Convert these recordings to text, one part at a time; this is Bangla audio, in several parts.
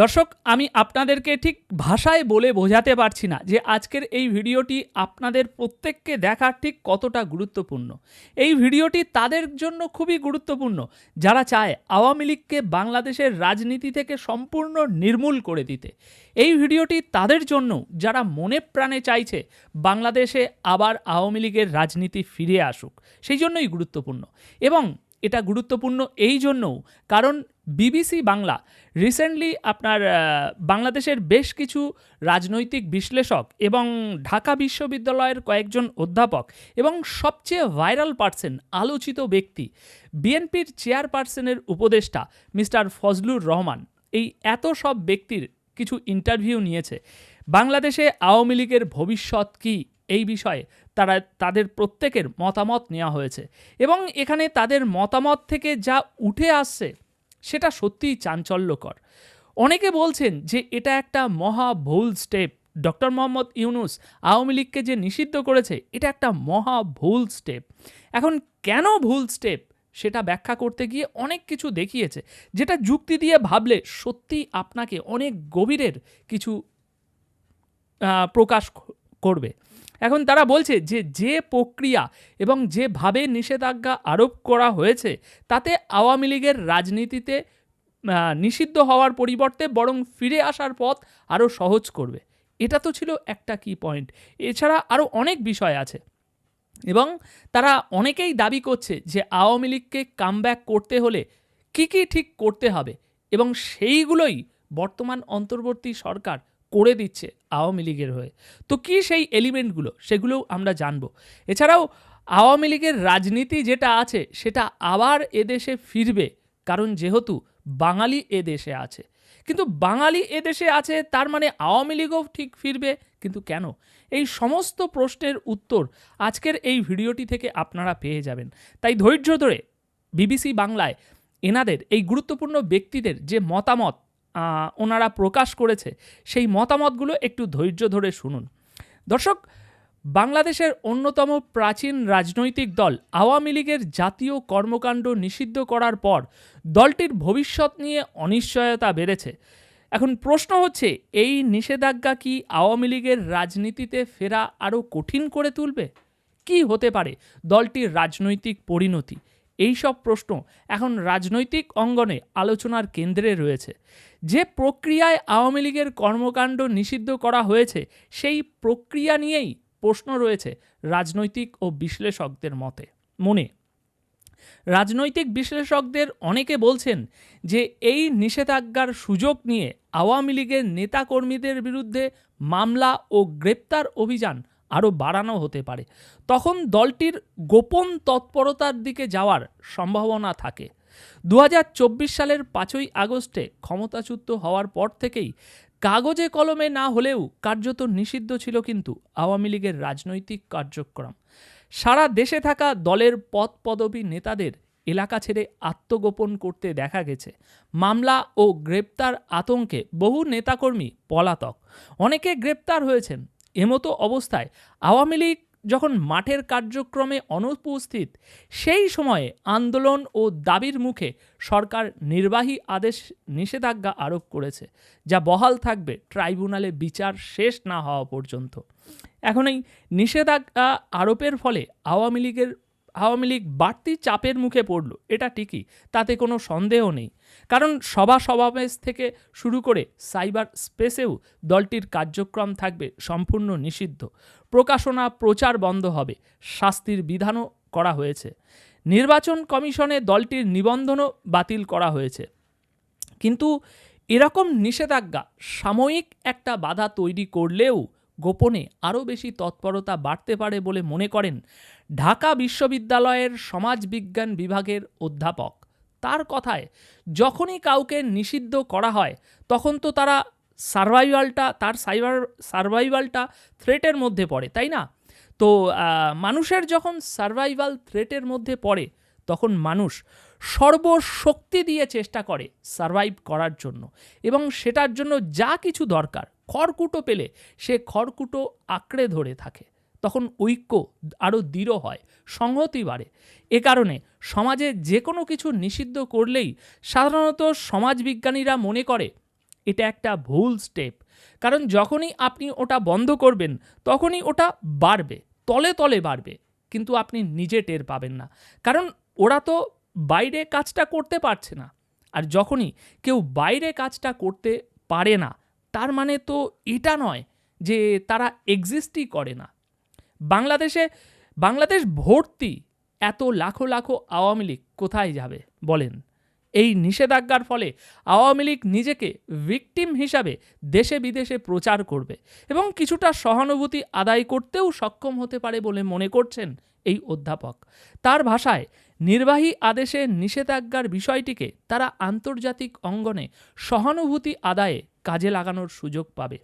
দর্শক, আমি আপনাদেরকে ঠিক ভাষায় বলে বোঝাতে পারছি না যে আজকের এই ভিডিওটি আপনাদের প্রত্যেককে দেখার ঠিক কতটা গুরুত্বপূর্ণ। এই ভিডিওটি তাদের জন্য খুবই গুরুত্বপূর্ণ। যারা চায় আওয়ামী লীগকে বাংলাদেশের রাজনীতি থেকে সম্পূর্ণ নির্মূল করে দিতে। এই ভিডিওটি তাদের জন্য যারা মনে প্রাণে চাইছে বাংলাদেশে আবার আওয়ামী লীগের রাজনীতি ফিরে আসুক, সেই জন্যই গুরুত্বপূর্ণ। এবং এটা গুরুত্বপূর্ণ এই জন্যও। কারণ বিবিসি বাংলা রিসেন্টলি আপনার বাংলাদেশের বেশ কিছু রাজনৈতিক বিশ্লেষক এবং ঢাকা বিশ্ববিদ্যালয়ের কয়েকজন অধ্যাপক এবং সবচেয়ে ভাইরাল পার্সন আলোচিত ব্যক্তি, বিএনপির চেয়ারপারসনের উপদেষ্টা মিস্টার ফজলুর রহমান এই এত সব ব্যক্তির কিছু ইন্টারভিউ নিয়েছে। বাংলাদেশে আওয়ামী লীগের ভবিষ্যৎ কী? এই বিষয়ে তারা, তাদের প্রত্যেকের মতামত নেওয়া হয়েছে। এবং এখানে তাদের মতামত থেকে যা উঠে আসছে, সেটা সত্যিই চাঞ্চল্যকর। অনেকে বলছেন যে এটা একটা মহা ভুল স্টেপ। ডক্টর মোহাম্মদ ইউনুস আওয়ামী লীগকে যে নিষিদ্ধ করেছে, এটা একটা মহা ভুল স্টেপ। এখন কেন ভুল স্টেপ? সেটা ব্যাখ্যা করতে গিয়ে অনেক কিছু দেখিয়েছে, যেটা যুক্তি দিয়ে ভাবলে সত্যিই আপনাকে অনেক গভীরের কিছু প্রকাশ করবে। এখন তারা বলছে যে যে প্রক্রিয়া এবং যেভাবে নিষেধাজ্ঞা আরোপ করা হয়েছে, তাতে আওয়ামী লীগের রাজনীতিতে নিষিদ্ধ হওয়ার পরিবর্তে বরং ফিরে আসার পথ আরও সহজ করবে। এটা তো ছিল একটা কি পয়েন্ট এছাড়া আরও অনেক বিষয় আছে। এবং তারা অনেকেই দাবি করছে যে, আওয়ামী লীগকে কামব্যাক করতে হলে কী কী ঠিক করতে হবে এবং সেইগুলোই বর্তমান অন্তর্বর্তী সরকার করে দিচ্ছে আওয়ামী লীগের হয়ে। তো কী সেই এলিমেন্টগুলো? সেগুলোও আমরা জানব। এছাড়াও আওয়ামী লীগের রাজনীতি যেটা আছে, সেটা আবার এদেশে ফিরবে, কারণ যেহেতু বাঙালি এদেশে আছে। কিন্তু বাঙালি এদেশে আছে, তার মানে আওয়ামী লীগও ঠিক ফিরবে, কিন্তু কেন? এই সমস্ত প্রশ্নের উত্তর আজকের এই ভিডিওটি থেকে আপনারা পেয়ে যাবেন। তাই ধৈর্য ধরে বিবিসি বাংলায় এনাদের, এই গুরুত্বপূর্ণ ব্যক্তিদের যে মতামত ওনারা প্রকাশ করেছে, সেই মতামতগুলো একটু ধৈর্য ধরে শুনুন। দর্শক, বাংলাদেশের অন্যতম প্রাচীন রাজনৈতিক দল আওয়ামী লীগের জাতীয় কর্মকাণ্ড নিষিদ্ধ করার পর দলটির ভবিষ্যৎ নিয়ে অনিশ্চয়তা বেড়েছে। এখন প্রশ্ন হচ্ছে, এই নিষেধাজ্ঞা কি আওয়ামী লীগের রাজনীতিতে ফেরা আরও কঠিন করে তুলবে? কি হতে পারে দলটির রাজনৈতিক পরিণতি? এই সব প্রশ্ন এখন রাজনৈতিক অঙ্গনে আলোচনার কেন্দ্রে রয়েছে। যে প্রক্রিয়ায় আওয়ামী লীগের কর্মকাণ্ড নিষিদ্ধ করা হয়েছে, সেই প্রক্রিয়া নিয়েই প্রশ্ন রয়েছে রাজনৈতিক ও বিশ্লেষকদের মতে। মনে, রাজনৈতিক বিশ্লেষকদের অনেকে বলছেন যে এই নিষেধাজ্ঞার সুযোগ নিয়ে আওয়ামী লীগের নেতাকর্মীদের বিরুদ্ধে মামলা ও গ্রেপ্তার অভিযান আরও বাড়ানো হতে পারে। তখন দলটির গোপন তৎপরতার দিকে যাওয়ার সম্ভাবনা থাকে। দু হাজার চব্বিশ সালের পাঁচই আগস্টে ক্ষমতাচ্যুত হওয়ার পর থেকেই কাগজে কলমে না হলেও কার্যত নিষিদ্ধ ছিল কিন্তু আওয়ামী লীগের রাজনৈতিক কার্যক্রম। সারা দেশে থাকা দলের পদ পদবী নেতাদের এলাকা ছেড়ে আত্মগোপন করতে দেখা গেছে। মামলা ও গ্রেপ্তার আতঙ্কে বহু নেতাকর্মী পলাতক। অনেকে গ্রেপ্তার হয়েছেন। এমতো অবস্থায় আওয়ামী লীগ যখন মাঠের কার্যক্রমে অনুপস্থিত, সেই সময়ে আন্দোলন ও দাবির মুখে সরকার নির্বাহী আদেশ নিষেধাজ্ঞা আরোপ করেছে, যা বহাল থাকবে ট্রাইব্যুনালে বিচার শেষ না হওয়া পর্যন্ত। এখন এই নিষেধাজ্ঞা আরোপের ফলে আওয়ামী লীগের আওয়ামী লীগ বাড়তি চাপের মুখে পড়ল, এটা ঠিকই, তাতে কোনো সন্দেহ নেই। কারণ সভা সমাবেশ থেকে শুরু করে সাইবার স্পেসেও দলটির কার্যক্রম থাকবে সম্পূর্ণ নিষিদ্ধ। প্রকাশনা প্রচার বন্ধ হবে, শাস্তির বিধানও করা হয়েছে। নির্বাচন কমিশনে দলটির নিবন্ধনও বাতিল করা হয়েছে। কিন্তু এরকম নিষেধাজ্ঞা সাময়িক একটা বাধা তৈরি করলেও গোপনে আরও বেশি তৎপরতা বাড়তে পারে বলে মনে করেন ঢাকা বিশ্ববিদ্যালয়ের সমাজবিজ্ঞান বিভাগের অধ্যাপক। তার কথায়, যখনই কাউকে নিষিদ্ধ করা হয়, তখন তো তারা সার্ভাইভালটা তার সাইবার সার্ভাইভালটা থ্রেটের মধ্যে পড়ে, তাই না? তো মানুষের যখন সার্ভাইভাল থ্রেটের মধ্যে পড়ে, তখন মানুষ সর্বশক্তি দিয়ে চেষ্টা করে সার্ভাইভ করার জন্য। এবং সেটার জন্য যা কিছু দরকার, খড়কুটো পেলে সে খড়কুটো আঁকড়ে ধরে থাকে। তখন ঐক্য আরও দৃঢ় হয়, সংহতি বাড়ে। এ কারণে সমাজে যে কোনো কিছু নিষিদ্ধ করলেই সাধারণত সমাজবিজ্ঞানীরা মনে করে, এটা একটা ভুল স্টেপ। কারণ যখনই আপনি ওটা বন্ধ করবেন, তখনই ওটা বাড়বে, তলে তলে বাড়বে, কিন্তু আপনি নিজে টের পাবেন না। কারণ ওরা তো বাইরে কাজটা করতে পারছে না। আর যখনই কেউ বাইরে কাজটা করতে পারে না, তার মানে তো এটা নয় যে তারা এক্সিস্টই করে না। বাংলাদেশে, বাংলাদেশ ভর্তি এত লাখো লাখো আওয়ামী লীগ কোথায় যাবে বলেন? এই নিষেধাজ্ঞার ফলে আওয়ামী লীগ নিজেকে ভিকটিম হিসাবে দেশে বিদেশে প্রচার করবে এবং কিছুটা সহানুভূতি আদায় করতেও সক্ষম হতে পারে বলে মনে করছেন এই অধ্যাপক। তার ভাষায় নির্বাহী আদেশে নিষেধাজ্ঞার বিষয়টিকে তারা আন্তর্জাতিক অঙ্গনে সহানুভূতি আদায়ে কাজে লাগানোর সুযোগ পাবে।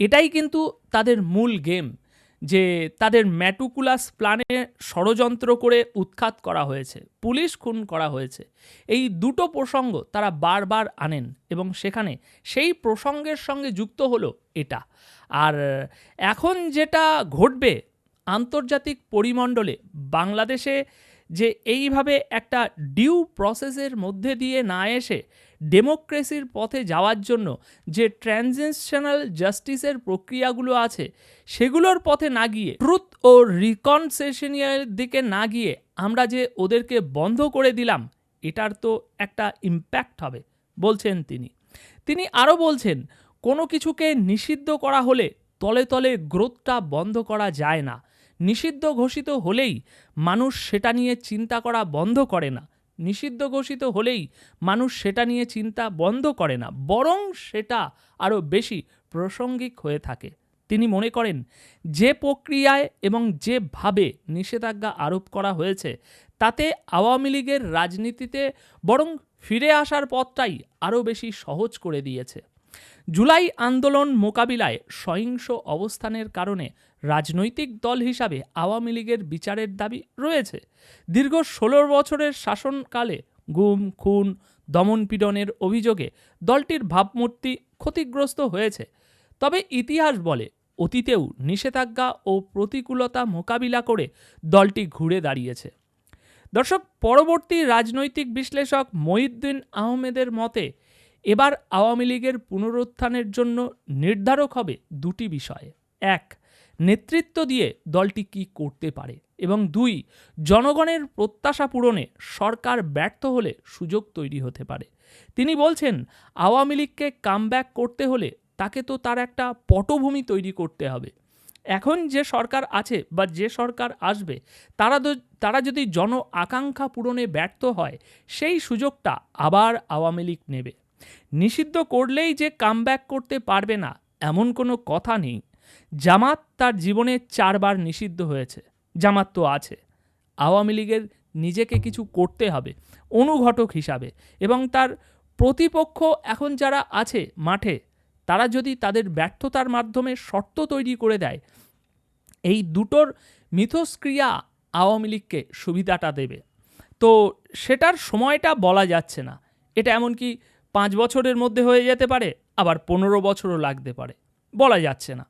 এটাই কিন্তু তাদের মূল গেম যে তাদের ম্যাটুকুলাস প্ল্যানে ষড়যন্ত্র করে উৎখাত করা হয়েছে, পুলিশ খুন করা হয়েছে। এই দুটো প্রসঙ্গ তারা বারবার আনেন এবং সেখানে সেই প্রসঙ্গের সঙ্গে যুক্ত হলো এটা। আর এখন যেটা ঘটবে আন্তর্জাতিক পরিমণ্ডলে, বাংলাদেশে যে এইভাবে একটা ডিউ প্রসেসের মধ্যে দিয়ে না এসে ডেমোক্রেসির পথে যাওয়ার জন্য যে ট্রানজিশনাল জাস্টিসের প্রক্রিয়াগুলো আছে, সেগুলোর পথে না গিয়ে ট্রুথ ও রিকনসেশনের দিকে না গিয়ে আমরা যে ওদেরকে বন্ধ করে দিলাম, এটার তো একটা ইম্প্যাক্ট হবে, বলছেন তিনি। তিনি আরও বলছেন, কোনো কিছুকে নিষিদ্ধ করা হলে তলে তলে গ্রোথটা বন্ধ করা যায় না। নিষিদ্ধ ঘোষিত হলেই মানুষ সেটা নিয়ে চিন্তা করা বন্ধ করে না। নিষিদ্ধ ঘোষিত হলেই মানুষ সেটা নিয়ে চিন্তা বন্ধ করে না, বরং সেটা আরও বেশি প্রাসঙ্গিক হয়ে থাকে। তিনি মনে করেন, যে প্রক্রিয়ায় এবং যেভাবে নিষেধাজ্ঞা আরোপ করা হয়েছে, তাতে আওয়ামী লীগের রাজনীতিতে বরং ফিরে আসার পথটাই আরও বেশি সহজ করে দিয়েছে। জুলাই আন্দোলন মোকাবিলায় সহিংস অবস্থানের কারণে রাজনৈতিক দল হিসাবে আওয়ামী লীগের বিচারের দাবি রয়েছে। দীর্ঘ ষোলো বছরের শাসনকালে গুম, খুন দমনপীড়নের অভিযোগে দলটির ভাবমূর্তি ক্ষতিগ্রস্ত হয়েছে। তবে ইতিহাস বলে, অতীতেও নিষেধাজ্ঞা ও প্রতিকূলতা মোকাবিলা করে দলটি ঘুরে দাঁড়িয়েছে। দর্শক, পরবর্তী রাজনৈতিক বিশ্লেষক মহিউদ্দিন আহমেদের মতে এবার আওয়ামী লীগের পুনরুত্থানের জন্য নির্ধারক হবে দুটি বিষয়। এক, নেতৃত্ব দিয়ে দলটি কি করতে পারে? এবং দুই, জনগণের প্রত্যাশা পূরণে সরকার ব্যর্থ হলে সুযোগ তৈরি হতে পারে। তিনি বলছেন, আওয়ামী লীগকে কামব্যাক করতে হলে তাকে তো তার একটা পটভূমি তৈরি করতে হবে। এখন যে সরকার আছে বা যে সরকার আসবে, তারা তারা যদি জন আকাঙ্ক্ষা পূরণে ব্যর্থ হয়, সেই সুযোগটা আবার আওয়ামী লীগ নেবে। নিষিদ্ধ করলেই যে কামব্যাক করতে পারবে না, এমন কোনো কথা নেই। জামাত তার জীবনে চারবার নিষিদ্ধ হয়েছে। জামাত তো আছে। আওয়ামী লীগের নিজেকে কিছু করতে হবে, অনুঘটক হিসাবে। এবং তার প্রতিপক্ষ এখন যারা আছে মাঠে, তারা যদি তাদের ব্যর্থতার মাধ্যমে শর্ত তৈরি করে দেয়, এই দুটোর মিথস্ক্রিয়া আওয়ামী লীগকে সুবিধাটা দেবে। তো সেটার সময়টা বলা যাচ্ছে না। এটা এমনকি পাঁচ বছরের মধ্যে হয়ে যেতে পারে, আবার পনেরো বছরও লাগতে পারে। বলা যাচ্ছে না।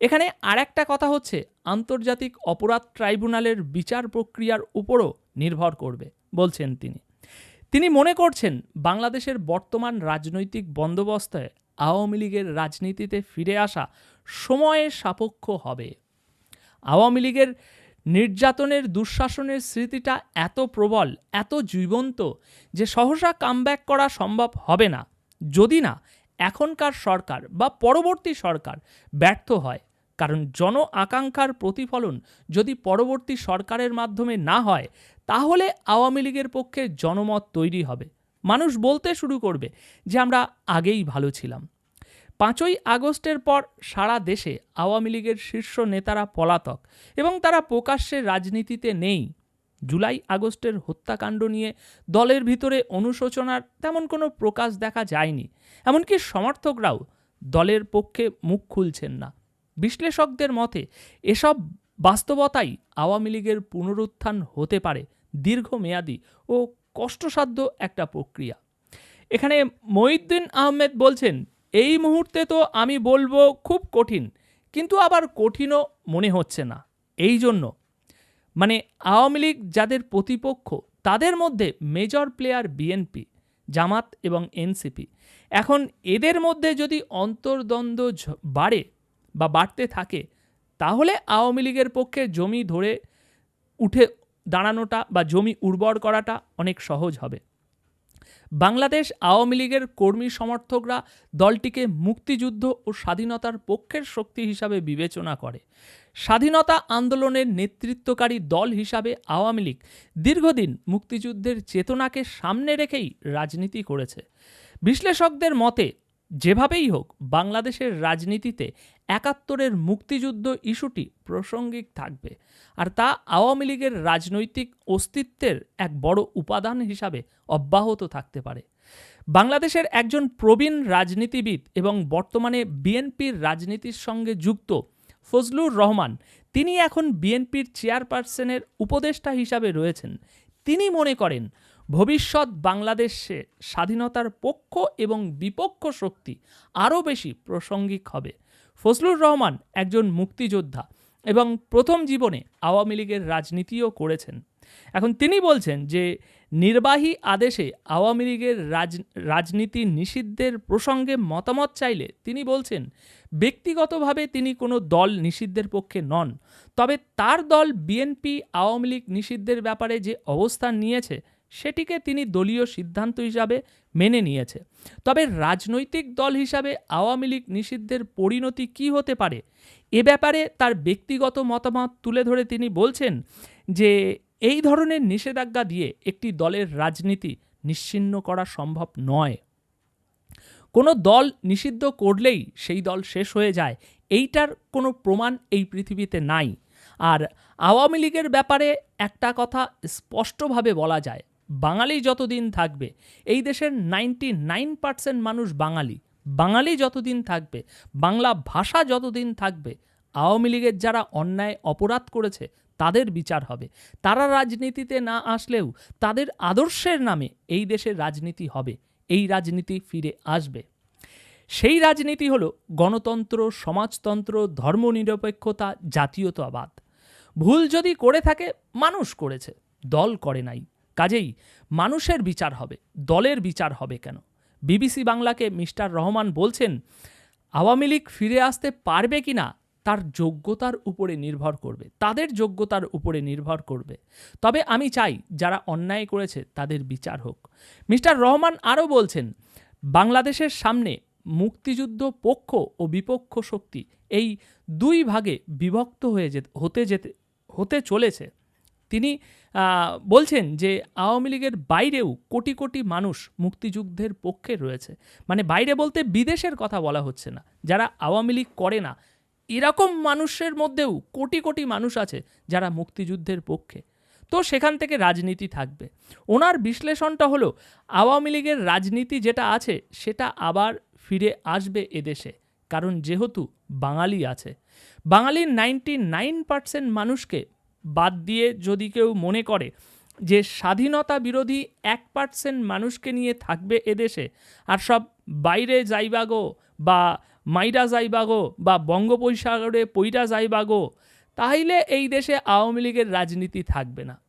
এখানে আরেকটা কথা হচ্ছে, আন্তর্জাতিক অপরাধ ট্রাইব্যুনালের বিচার প্রক্রিয়ার উপরও নির্ভর করবে, বলছেন তিনি। তিনি মনে করছেন, বাংলাদেশের বর্তমান রাজনৈতিক বন্দোবস্তে আওয়ামী লীগের রাজনীতিতে ফিরে আসা সময়ের সাপেক্ষ হবে। আওয়ামী লীগের নির্যাতনের দুঃশাসনের স্মৃতিটা এত প্রবল, এত জীবন্ত যে সহসা কামব্যাক করা সম্ভব হবে না। যদি না, এখনকার সরকার বা পরবর্তী সরকার ব্যর্থ হয়, কারণ জন আকাঙ্ক্ষার প্রতিফলন যদি পরবর্তী সরকারের মাধ্যমে না হয়, তাহলে আওয়ামী লীগের পক্ষে জনমত তৈরি হবে। মানুষ বলতে শুরু করবে যে আমরা আগেই ভালো ছিলাম। পাঁচই আগস্টের পর সারা দেশে আওয়ামী লীগের শীর্ষ নেতারা পলাতক এবং তারা প্রকাশ্যে রাজনীতিতে নেই। জুলাই আগস্টের হত্যাকাণ্ড নিয়ে দলের ভিতরে অনুশোচনার তেমন কোনো প্রকাশ দেখা যায়নি। এমনকি সমর্থকরাও দলের পক্ষে মুখ খুলছেন না। বিশ্লেষকদের মতে, এসব বাস্তবতাই আওয়ামী লীগের পুনরুত্থান হতে পারে দীর্ঘমেয়াদী ও কষ্টসাধ্য একটা প্রক্রিয়া। এখানে মহিউদ্দিন আহমেদ বলছেন এই মুহূর্তে তো আমি বলব খুব কঠিন, কিন্তু আবার কঠিনও মনে হচ্ছে না। এই জন্য মানে আওয়ামী লীগ যাদের প্রতিপক্ষ, তাদের মধ্যে মেজর প্লেয়ার বিএনপি জামাত এবং এনসিপি এখন এদের মধ্যে যদি অন্তর্দ্বন্দ্ব বাড়ে বা বাড়তে থাকে, তাহলে আওয়ামী লীগের পক্ষে জমি ধরে উঠে দাঁড়ানোটা বা জমি উর্বর করাটা অনেক সহজ হবে। বাংলাদেশ আওয়ামী লীগের কর্মী সমর্থকরা দলটিকে মুক্তিযুদ্ধ ও স্বাধীনতার পক্ষের শক্তি হিসাবে বিবেচনা করে। স্বাধীনতা আন্দোলনের নেতৃত্বকারী দল হিসাবে আওয়ামী লীগ দীর্ঘদিন মুক্তিযুদ্ধের চেতনাকে সামনে রেখেই রাজনীতি করেছে। বিশ্লেষকদের মতে যেভাবেই হোক, বাংলাদেশের রাজনীতিতে একাত্তরের মুক্তিযুদ্ধ ইস্যুটি প্রাসঙ্গিক থাকবে। আর তা আওয়ামী লীগের রাজনৈতিক অস্তিত্বের এক বড় উপাদান হিসাবে অব্যাহত থাকতে পারে। বাংলাদেশের একজন প্রবীণ রাজনীতিবিদ এবং বর্তমানে বিএনপির রাজনীতির সঙ্গে যুক্ত ফজলুর রহমান, তিনি এখন বিএনপির চেয়ারপারসনের উপদেষ্টা হিসাবে রয়েছেন। তিনি মনে করেন ভবিষ্যৎ বাংলাদেশে স্বাধীনতার পক্ষ এবং বিপক্ষ শক্তি আরও বেশি প্রাসঙ্গিক হবে। ফজলুর রহমান একজন মুক্তিযোদ্ধা এবং প্রথম জীবনে আওয়ামী লীগের রাজনীতিও করেছেন। এখন তিনি বলছেন যে, নির্বাহী আদেশে আওয়ামী লীগের রাজ, রাজনীতি নিষিদ্ধের প্রসঙ্গে মতামত চাইলে তিনি বলছেন, ব্যক্তিগতভাবে তিনি কোনো দল নিষিদ্ধের পক্ষে নন, তবে তার দল বিএনপি আওয়ামী লীগ নিষিদ্ধের ব্যাপারে যে অবস্থান নিয়েছে সেটিকে তিনি দলীয় সিদ্ধান্ত হিসাবে মেনে নিয়েছে। তবে রাজনৈতিক দল হিসাবে আওয়ামী লীগ নিষিদ্ধের পরিণতি কি হতে পারে? এ ব্যাপারে তার ব্যক্তিগত মতামত তুলে ধরে তিনি বলছেন যে, এই ধরনের নিষেধাজ্ঞা দিয়ে একটি দলের রাজনীতি নিশ্চিহ্ন করা সম্ভব নয়। কোনো দল নিষিদ্ধ করলেই সেই দল শেষ হয়ে যায়। এইটার কোনো প্রমাণ এই পৃথিবীতে নাই। আর আওয়ামী লীগের ব্যাপারে একটা কথা স্পষ্টভাবে বলা যায়। বাঙালি যতদিন থাকবে, এই দেশের নাইনটি নাইন পার্সেন্ট মানুষ বাঙালি। বাঙালি যতদিন থাকবে, বাংলা ভাষা যতদিন থাকবে, আওয়ামী লীগের যারা অন্যায় অপরাধ করেছে, তাদের বিচার হবে। তারা রাজনীতিতে না আসলেও তাদের আদর্শের নামে এই দেশের রাজনীতি হবে, এই রাজনীতি ফিরে আসবে। সেই রাজনীতি হলো গণতন্ত্র, সমাজতন্ত্র, ধর্মনিরপেক্ষতা, জাতীয়তাবাদ। ভুল যদি করে থাকে, মানুষ করেছে, দল করে নাই। কাজেই মানুষের বিচার হবে, দলের বিচার হবে কেন? বিবিসি বাংলাকে মিস্টার রহমান বলছেন, আওয়ামী লীগ ফিরে আসতে পারবে কি না, তার যোগ্যতার উপরে নির্ভর করবে, তাদের যোগ্যতার উপরে নির্ভর করবে। তবে আমি চাই যারা অন্যায় করেছে তাদের বিচার হোক। মিস্টার রহমান আরও বলছেন, বাংলাদেশের সামনে মুক্তিযুদ্ধ পক্ষ ও বিপক্ষ শক্তি এই দুই ভাগে বিভক্ত হয়ে যেতে, হতে যেতে, হতে চলেছে। তিনি বলছেন যে আওয়ামী লীগের বাইরেও কোটি কোটি মানুষ মুক্তিযুদ্ধের পক্ষে রয়েছে। মানে বাইরে বলতে বিদেশের কথা বলা হচ্ছে না। যারা আওয়ামী লীগ করে না, এরকম মানুষের মধ্যেও কোটি কোটি মানুষ আছে যারা মুক্তিযুদ্ধের পক্ষে। তো সেখান থেকে রাজনীতি থাকবে। ওনার বিশ্লেষণটা হলো, আওয়ামী লীগের রাজনীতি যেটা আছে, সেটা আবার ফিরে আসবে এদেশে। কারণ যেহেতু বাঙালি আছে। বাঙালির নাইনটি নাইন পার্সেন্ট মানুষকে বাদ দিয়ে যদি কেউ মনে করে যে স্বাধীনতা বিরোধী এক পার্সেন্ট মানুষকে নিয়ে থাকবে এদেশে আর সব বাইরে যাইবাগো বা মাইরা যাইবাগো বা বঙ্গোপসাগরে পৈরা যাইবাগো, তাহলে এই দেশে আওয়ামী লীগের রাজনীতি থাকবে না।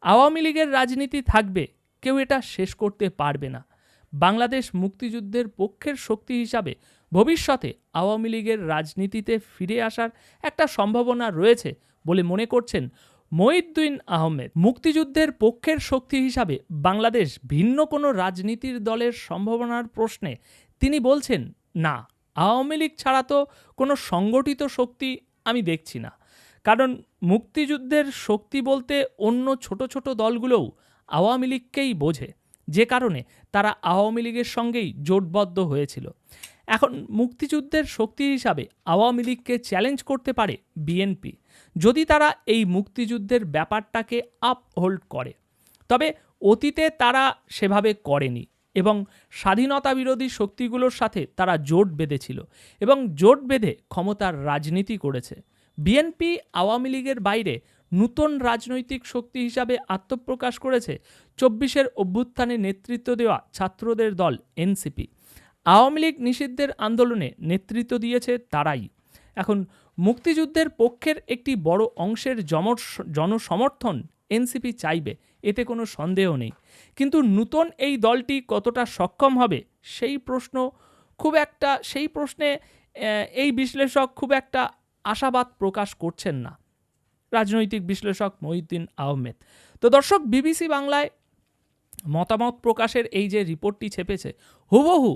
আওয়ামী লীগের রাজনীতি থাকবে, কেউ এটা শেষ করতে পারবে না। বাংলাদেশ মুক্তিযুদ্ধের পক্ষের শক্তি হিসাবে ভবিষ্যতে আওয়ামী লীগের রাজনীতিতে ফিরে আসার একটা সম্ভাবনা রয়েছে বলে মনে করছেন মঈদ্দিন আহমেদ। মুক্তিযুদ্ধের পক্ষের শক্তি হিসাবে বাংলাদেশ ভিন্ন কোনো রাজনীতির দলের সম্ভাবনার প্রশ্নে তিনি বলছেন, না, আওয়ামী লীগ ছাড়া তো কোনো সংগঠিত শক্তি আমি দেখছি না। কারণ মুক্তিযুদ্ধের শক্তি বলতে অন্য ছোট ছোট দলগুলোও আওয়ামী লীগকেই বোঝে। যে কারণে তারা আওয়ামী লীগের সঙ্গেই জোটবদ্ধ হয়েছিল। এখন মুক্তিযুদ্ধের শক্তি হিসাবে আওয়ামী লীগকে চ্যালেঞ্জ করতে পারে বিএনপি। যদি তারা এই মুক্তিযুদ্ধের ব্যাপারটাকে আপ হোল্ড করে। তবে অতীতে তারা সেভাবে করেনি এবং স্বাধীনতা বিরোধী শক্তিগুলোর সাথে তারা জোট বেঁধেছিল এবং জোট বেঁধে ক্ষমতার রাজনীতি করেছে। বিএনপি আওয়ামী লীগের বাইরে নূতন রাজনৈতিক শক্তি হিসাবে আত্মপ্রকাশ করেছে চব্বিশের অভ্যুত্থানে নেতৃত্ব দেওয়া ছাত্রদের দল এনসিপি আওয়ামী লীগ নিষিদ্ধের আন্দোলনে নেতৃত্ব দিয়েছে তারাই। এখন মুক্তিযুদ্ধের পক্ষের একটি বড় অংশের জমর, জনসমর্থন এনসিপি চাইবে, এতে কোনো সন্দেহ নেই। কিন্তু নূতন এই দলটি কতটা সক্ষম হবে, সেই প্রশ্ন খুব একটা, সেই প্রশ্নে এই বিশ্লেষক খুব একটা আশাবাদ প্রকাশ করছেন না। রাজনৈতিক বিশ্লেষক মহিউদ্দিন আহমেদ। তো দর্শক, বিবিসি বাংলায় মতামত প্রকাশের এই যে রিপোর্টটি ছেপেছে, হুবহু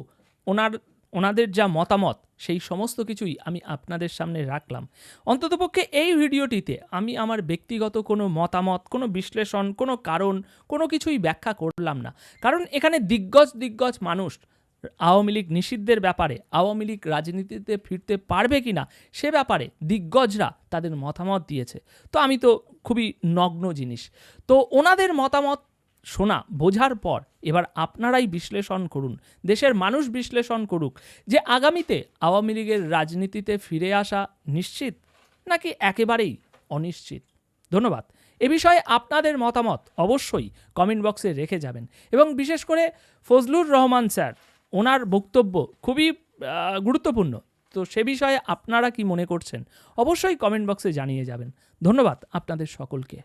ওনার ওনাদের যা মতামত, সেই সমস্ত কিছুই আমি আপনাদের সামনে রাখলাম। অন্ততপক্ষে এই ভিডিওটিতে আমি আমার ব্যক্তিগত কোনো মতামত, কোনো বিশ্লেষণ, কোনো কারণ, কোনো কিছুই ব্যাখ্যা করলাম না। কারণ এখানে দিগ্গজ দিগ্গজ মানুষ, আওয়ামী লীগ নিষিদ্ধের ব্যাপারে, আওয়ামী লীগ রাজনীতিতে ফিরতে পারবে কি না সে ব্যাপারে দিগ্গজরা তাদের মতামত দিয়েছে। তো আমি তো খুবই নগ্ন জিনিস। তো ওনাদের মতামত শোনা, বোঝার পর এবার আপনারাই বিশ্লেষণ করুন, দেশের মানুষ বিশ্লেষণ করুক যে আগামীতে আওয়ামী লীগের রাজনীতিতে ফিরে আসা নিশ্চিত নাকি একেবারেই অনিশ্চিত? ধন্যবাদ। এ বিষয়ে আপনাদের মতামত অবশ্যই কমেন্ট বক্সে রেখে যাবেন এবং বিশেষ করে ফজলুর রহমান স্যার, ওনার বক্তব্য খুবই গুরুত্বপূর্ণ। তো সে বিষয়ে আপনারা কি মনে করছেন? অবশ্যই কমেন্ট বক্সে জানিয়ে যাবেন। ধন্যবাদ আপনাদের সকলকে।